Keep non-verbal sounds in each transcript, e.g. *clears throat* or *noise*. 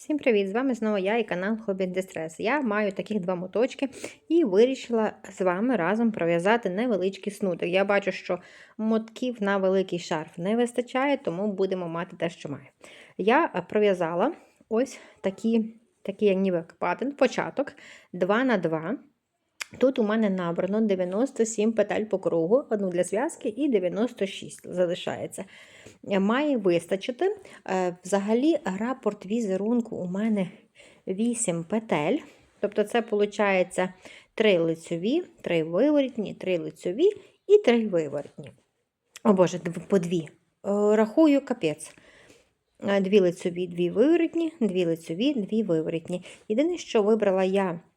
Всім привіт! З вами знову я і канал Хобі Дистрес. Я маю таких два моточки і вирішила з вами разом пров'язати невеличкий снудик. Я бачу, що мотків на великий шарф не вистачає, тому будемо мати те, що маю. Я пров'язала ось такі, як ніби патент, початок 2 на 2 Тут у мене набрано 97 петель по кругу, одну для зв'язки і 96 залишається. Має вистачити. Е, взагалі, рапорт візерунку у мене 8 петель. Тобто, це виходить 3 лицьові, 3 виворітні, 3 лицьові і 3 виворітні. О Боже, по дві. Е, рахую капець. Е, дві лицьові, дві виворітні, дві лицьові, дві виворітні. Єдине, що вибрала я Е,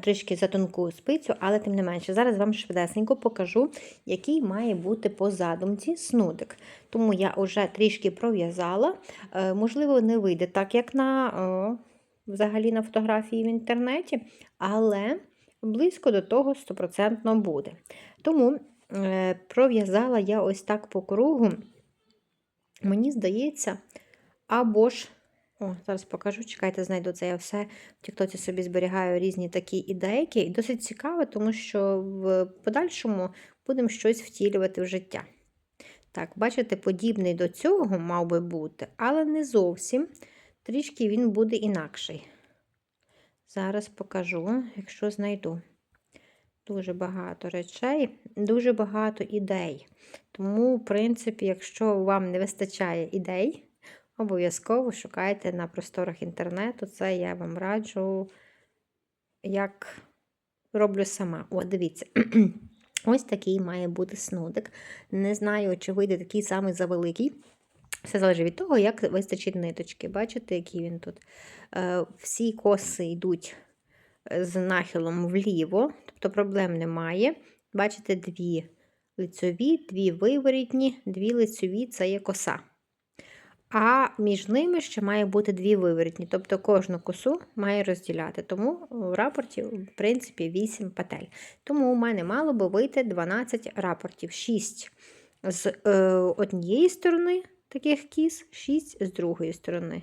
трішки за тонку спицю, але тим не менше, зараз вам швидесенько покажу, який має бути по задумці снудик. Тому я вже трішки пров'язала. Е, можливо, не вийде так, як на взагалі на фотографії в інтернеті, але близько до того 100% буде. Тому е, пров'язала я ось так по кругу, мені здається, або ж о, зараз покажу, чекайте, знайду це. Я все в Тіктоці собі зберігаю різні такі ідейки. І досить цікаво, тому що в подальшому будемо щось втілювати в життя. Так, бачите, подібний до цього мав би бути, але не зовсім. Трішки він буде інакший. Зараз покажу, якщо знайду. Дуже багато речей, дуже багато ідей. Тому, в принципі, якщо вам не вистачає ідей, Обов'язково шукайте на просторах інтернету. Це я вам раджу, як роблю сама. О, дивіться. *clears throat* Ось такий має бути снудик. Не знаю, чи вийде такий самий завеликий. Все залежить від того, як вистачить ниточки. Бачите, які він тут? Е, всі коси йдуть з нахилом вліво, тобто проблем немає. Бачите, дві лицьові, дві виворітні, дві лицьові це є коса. А між ними ще має бути дві виворітні, тобто кожну косу має розділяти. Тому в рапорті, в принципі, 8 петель. Тому у мене мало би вийти 12 рапортів, 6 з е, однієї сторони таких кіз, 6 з другої сторони.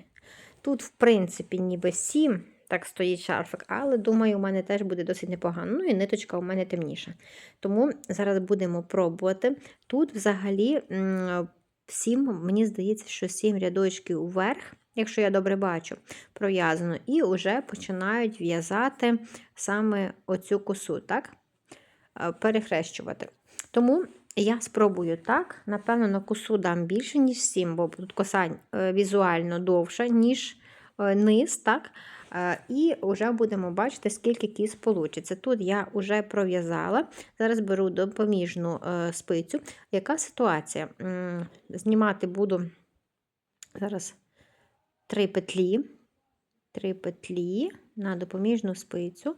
Тут, в принципі, ніби 7. Так стоїть шарфик, але думаю, у мене теж буде досить непогано. Ну і ниточка у мене темніша. Тому зараз будемо пробувати. Тут взагалі Сім, мені здається, що сім рядочків вверх, якщо я добре бачу, пров'язано, і вже починають в'язати саме оцю косу, так? Е, перехрещувати. Тому я спробую так. Напевно, на косу дам більше, ніж 7, бо тут коса е, візуально довша, ніж е, низ. так? І вже будемо бачити, скільки кіз вийде. Тут я вже пров'язала. Зараз беру допоміжну е, спицю. Яка ситуація? Знімати буду зараз три петлі, три петлі на допоміжну спицю.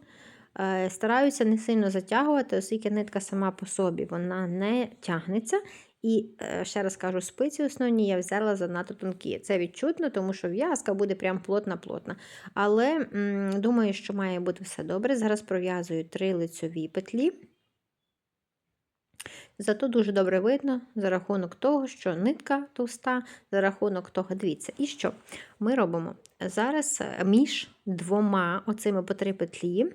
Е, стараюся не сильно затягувати, оскільки нитка сама по собі вона не тягнеться. І е, ще раз кажу, спиці основні я взяла занадто тонкі. Це відчутно, тому що в'язка буде прям плотна-плотна. Але м, думаю, що має бути все добре. Зараз пров'язую три лицьові петлі. Зато дуже добре видно за рахунок того, що нитка товста, за рахунок того, дивіться, і що ми робимо? Зараз е, між двома оцими по три петлі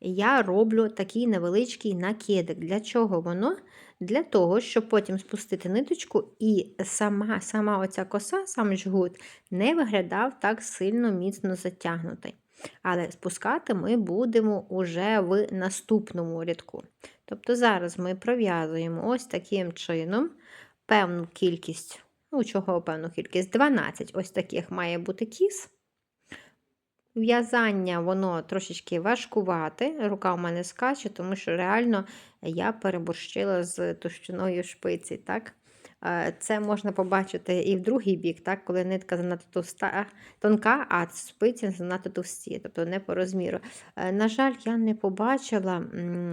я роблю такий невеличкий накидик. Для чого воно? Для того, щоб потім спустити ниточку, і сама сама оця коса, сам жгут, не виглядав так сильно міцно затягнутий. Але спускати ми будемо уже в наступному рядку. Тобто зараз ми пров'язуємо ось таким чином певну кількість, ну, чого певну кількість? 12 ось таких має бути кіс. В'язання, воно трошечки важкувати. Рука у мене скаче, тому що реально я переборщила з товщиною шпиці. так? Е, це можна побачити і в другий бік, так, коли нитка занадто товста, тонка, а спиці занадто товсті, тобто не по розміру. Е, на жаль, я не побачила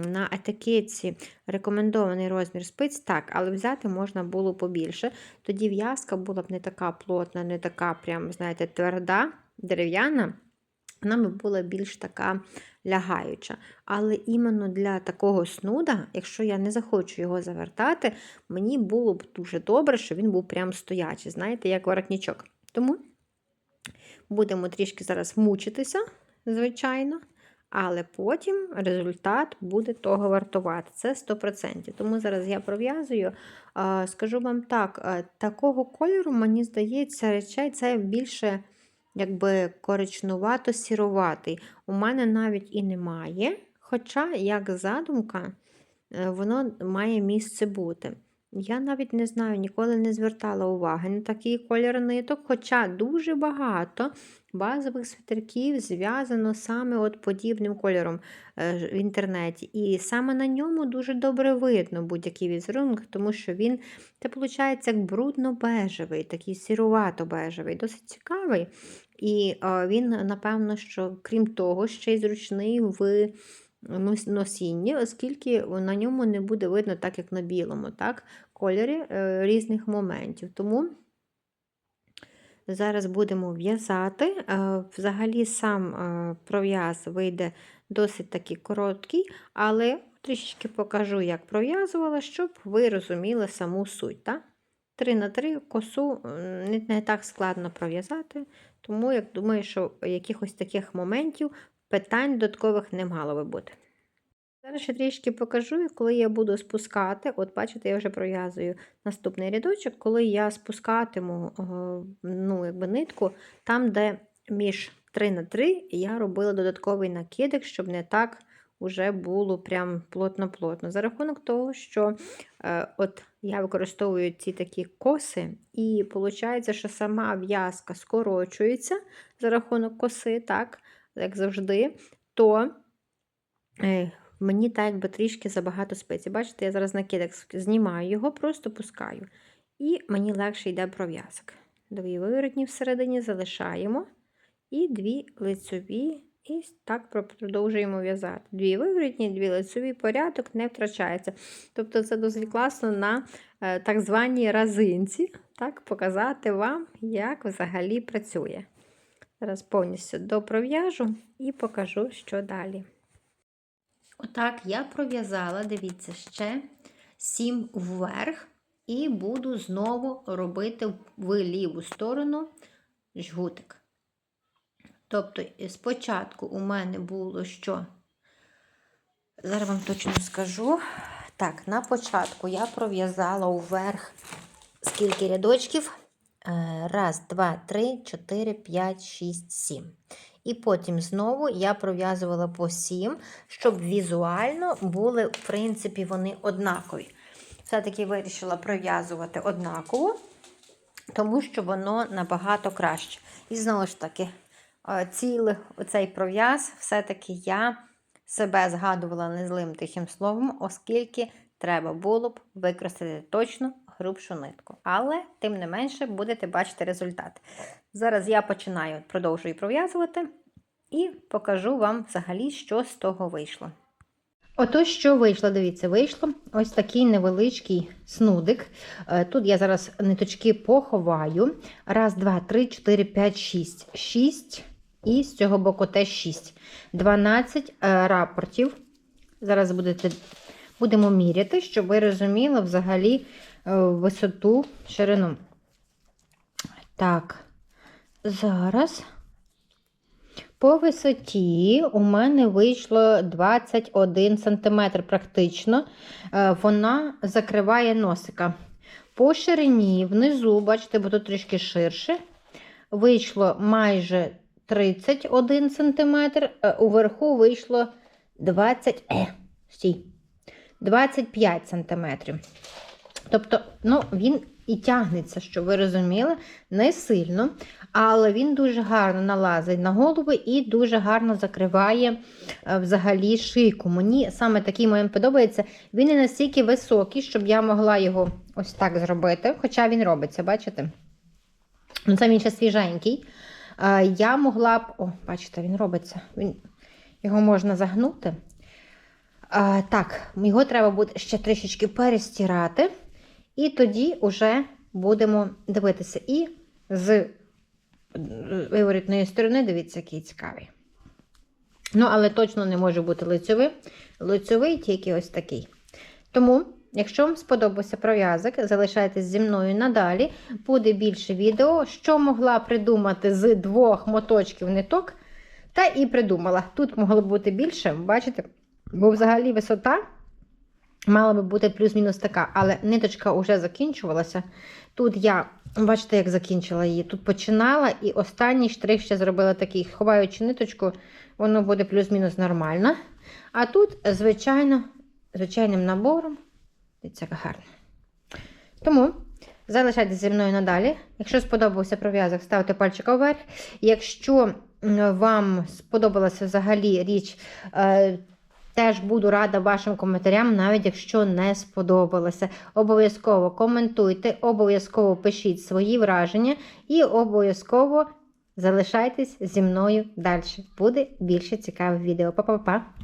на етикетці рекомендований розмір спиць, так, але взяти можна було побільше. Тоді в'язка була б не така плотна, не така прям, знаєте, тверда, дерев'яна б була більш така лягаюча. Але іменно для такого снуда, якщо я не захочу його завертати, мені було б дуже добре, щоб він був прям стоячий, знаєте, як воротничок. Тому Будемо трішки зараз мучитися, звичайно, але потім результат буде того вартувати. Це 100%. Тому зараз я пров'язую. Скажу вам так, такого кольору, мені здається, речей це більше якби коричнувато-сіруватий. У мене навіть і немає. Хоча, як задумка, е, воно має місце бути. Я навіть не знаю, ніколи не звертала уваги на такий колір ниток, хоча дуже багато базових свитерків зв'язано саме от подібним кольором е, в інтернеті. І саме на ньому дуже добре видно будь-який візерунок, тому що він, це виходить, як брудно-бежевий, такий сірувато-бежевий, досить цікавий. І він, напевно, що крім того, ще й зручний в носінні, оскільки на ньому не буде видно, так як на білому, так, кольорі е, різних моментів. Тому зараз будемо в'язати. Е, Взагалі сам е, пров'яз вийде досить такий короткий, але трішечки покажу, як пров'язувала, щоб ви розуміли саму суть. Так? 3 на 3 косу не так складно пров'язати, тому я думаю, що якихось таких моментів питань додаткових не мало би бути. Зараз ще трішки покажу, коли я буду спускати, от бачите, я вже пров'язую наступний рядочок, коли я спускатиму е, ну, якби нитку, там, де між 3 на 3 я робила додатковий накидик, щоб не так уже було прям плотно-плотно. За рахунок того, що е, от я використовую ці такі коси, і виходить, що сама в'язка скорочується за рахунок коси, так, як завжди, то. е, Мені так якби трішки забагато спецій. Бачите, я зараз накидок знімаю його, просто пускаю. І мені легше йде пров'язок. Дві виворотні всередині залишаємо. І дві лицьові. І так продовжуємо в'язати. Дві виворотні, дві лицьові, порядок не втрачається. Тобто це досить класно на е, так званій разинці, так, показати вам, як взагалі працює. Зараз повністю допров'яжу і покажу, що далі. Отак, я пров'язала, дивіться, ще 7 вверх, і буду знову робити в ліву сторону жгутик. Тобто, спочатку у мене було що? Зараз вам точно скажу. Так, на початку я пров'язала вверх скільки рядочків? Е, Раз, два, три, чотири, п'ять, шість, сім. І потім знову я пров'язувала по 7, щоб візуально були, в принципі, вони однакові. Все-таки вирішила пров'язувати однаково, тому що воно набагато краще. І знову ж таки, цілий оцей пров'яз, все-таки я себе згадувала незлим тихим словом, оскільки треба було б використати точно грубшу нитку. Але, тим не менше, будете бачити результат. Зараз я починаю, продовжую пров'язувати і покажу вам взагалі, що з того вийшло. Ото що вийшло, дивіться, вийшло ось такий невеличкий снудик. Е, Тут я зараз ниточки поховаю. Раз, два, три, чотири, п'ять, шість. Шість. І з цього боку теж 6. 12 е, рапортів. Зараз будете, будемо міряти, щоб ви розуміли взагалі е, висоту, ширину. Так, зараз. По висоті у мене вийшло 21 см практично. Е, Вона закриває носика. По ширині внизу, бачите, бо тут трішки ширше. Вийшло майже 31 см, уверху вийшло 20, е, стій, 25 см. Тобто, ну, він і тягнеться, щоб ви розуміли, не сильно, але він дуже гарно налазить на голову і дуже гарно закриває е, взагалі шийку. Мені саме такий моїм подобається. Він не настільки високий, щоб я могла його ось так зробити. Хоча він робиться, бачите? Ну, це він ще свіженький. Я могла б. О, бачите, він робиться. Він... Його можна загнути. А, так, його треба буде ще трішечки перестирати. І тоді вже будемо дивитися. І з виворітної сторони, дивіться, який цікавий. Ну, але точно не може бути лицьовий. Лицьовий тільки ось такий. Тому Якщо вам сподобався пров'язок, залишайтесь зі мною надалі. Буде більше відео, що могла придумати з двох моточків ниток. Та і придумала. Тут могло бути більше, бачите? Бо взагалі висота мала би бути плюс-мінус така, але ниточка вже закінчувалася. Тут я, бачите, як закінчила її. Тут починала і останній штрих ще зробила такий, ховаючи ниточку, воно буде плюс-мінус нормально. А тут, звичайно, звичайним набором. Дивіться, гарно. Тому залишайтеся зі мною надалі. Якщо сподобався пров'язок, ставте пальчик вверх. Якщо вам сподобалася взагалі річ, е, теж буду рада вашим коментарям, навіть якщо не сподобалося. Обов'язково коментуйте, обов'язково пишіть свої враження і обов'язково залишайтесь зі мною далі. Буде більше цікавих відео. Па-па-па!